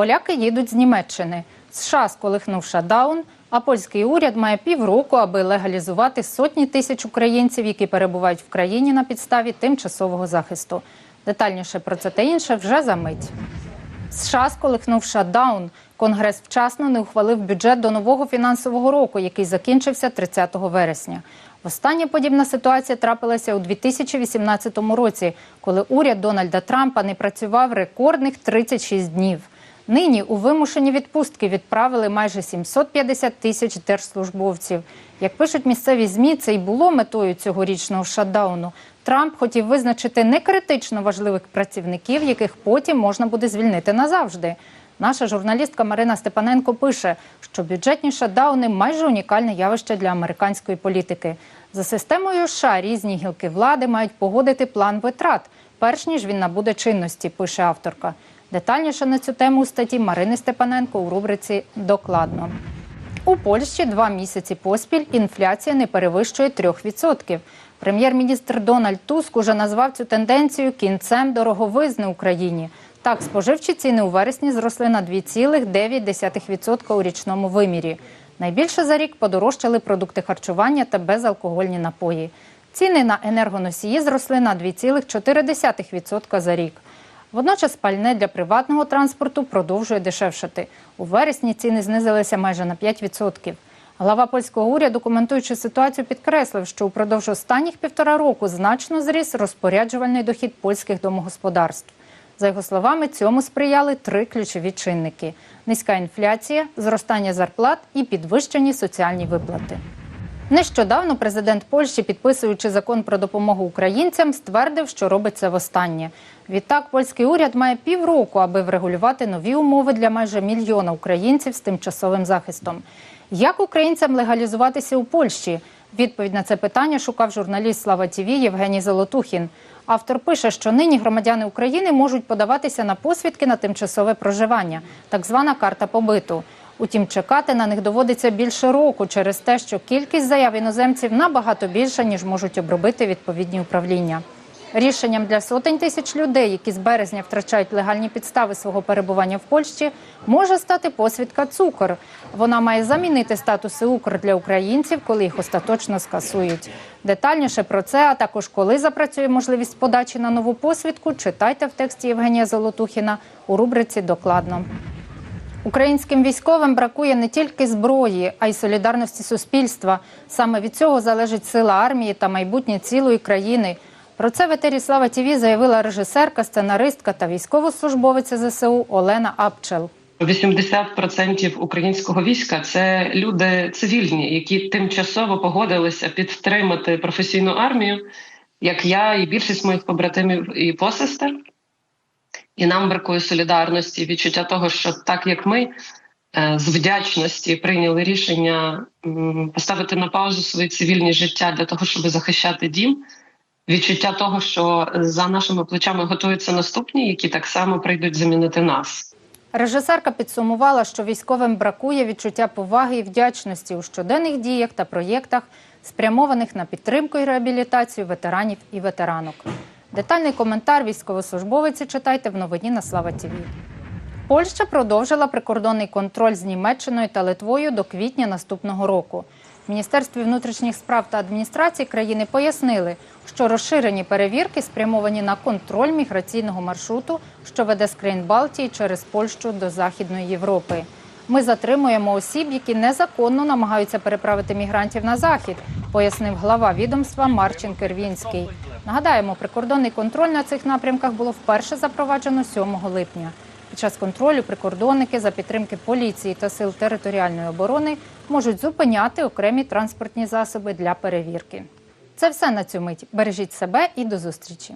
Поляки їдуть з Німеччини. США сколихнув шатдаун, а польський уряд має півроку, аби легалізувати сотні тисяч українців, які перебувають в країні на підставі тимчасового захисту. Детальніше про це та інше вже за мить. США сколихнув шатдаун. Конгрес вчасно не ухвалив бюджет до нового фінансового року, який закінчився 30 вересня. Остання подібна ситуація трапилася у 2018 році, коли уряд Дональда Трампа не працював рекордних 36 днів. Нині у вимушені відпустки відправили майже 750 тисяч держслужбовців. Як пишуть місцеві змі, це й було метою цьогорічного шатдауну. Трамп хотів визначити некритично важливих працівників, яких потім можна буде звільнити назавжди. Наша журналістка Марина Степаненко пише, що бюджетні шатдауни майже унікальне явище для американської політики. За системою США різні гілки влади мають погодити план витрат, перш ніж він набуде чинності, пише авторка. Детальніше на цю тему у статті Марини Степаненко у рубриці Докладно. У Польщі два місяці поспіль інфляція не перевищує 3%. Прем'єр-міністр Дональд Туск уже назвав цю тенденцію кінцем дороговизни Україні. Так, споживчі ціни у вересні зросли на 2,9% у річному вимірі. Найбільше за рік подорожчали продукти харчування та безалкогольні напої. Ціни на енергоносії зросли на 2,4% за рік. Водночас пальне для приватного транспорту продовжує дешевшати. У вересні ціни знизилися майже на 5%. Глава польського уряду, коментуючи ситуацію, підкреслив, що упродовж останніх півтора року значно зріс розпоряджувальний дохід польських домогосподарств. За його словами, цьому сприяли три ключові чинники: низька інфляція, зростання зарплат і підвищені соціальні виплати. Нещодавно президент Польщі, підписуючи закон про допомогу українцям, ствердив, що робить це востаннє. Відтак, польський уряд має півроку, аби врегулювати нові умови для майже мільйона українців з тимчасовим захистом. Як українцям легалізуватися у Польщі? Відповідь на це питання шукав журналіст Слава ТІВІ Євгеній Золотухін. Автор пише, що нині громадяни України можуть подаватися на посвідки на тимчасове проживання, так звана карта побиту. Утім, чекати на них доводиться більше року через те, що кількість заяв іноземців набагато більша, ніж можуть обробити відповідні управління. Рішенням для сотень тисяч людей, які з березня втрачають легальні підстави свого перебування в Польщі, може стати посвідка цукор. Вона має замінити статуси Укр для українців, коли їх остаточно скасують. Детальніше про це, а також коли запрацює можливість подачі на нову посвідку, читайте в тексті Євгенія Золотухіна у рубриці Докладно. Українським військовим бракує не тільки зброї, а й солідарності суспільства. Саме від цього залежить сила армії та майбутнє цілої країни. Про це в етері Слава ТІВІ заявила режисерка, сценаристка та військовослужбовиця ЗСУ Олена Апчел. 80% українського війська це люди цивільні, які тимчасово погодилися підтримати професійну армію, як я і більшість моїх побратимів і посестер. І нам бракує солідарності, відчуття того, що так як ми е, з вдячності прийняли рішення поставити на паузу свої цивільні життя для того, щоб захищати дім. Відчуття того, що за нашими плечами готуються наступні, які так само прийдуть замінити нас. Режисерка підсумувала, що військовим бракує відчуття поваги і вдячності у щоденних діях та проєктах, спрямованих на підтримку і реабілітацію ветеранів і ветеранок. Детальний коментар військовослужбовиці читайте в новині на Слава ТІВІ. Польща продовжила прикордонний контроль з Німеччиною та Литвою до квітня наступного року. В Міністерстві внутрішніх справ та адміністрації країни пояснили, що розширені перевірки спрямовані на контроль міграційного маршруту, що веде з країн Балтії через Польщу до Західної Європи. Ми затримуємо осіб, які незаконно намагаються переправити мігрантів на захід, пояснив глава відомства Марчин Кервінський. Нагадаємо, прикордонний контроль на цих напрямках було вперше запроваджено 7 липня. Під час контролю прикордонники за підтримки поліції та сил територіальної оборони можуть зупиняти окремі транспортні засоби для перевірки. Це все на цю мить. Бережіть себе і до зустрічі.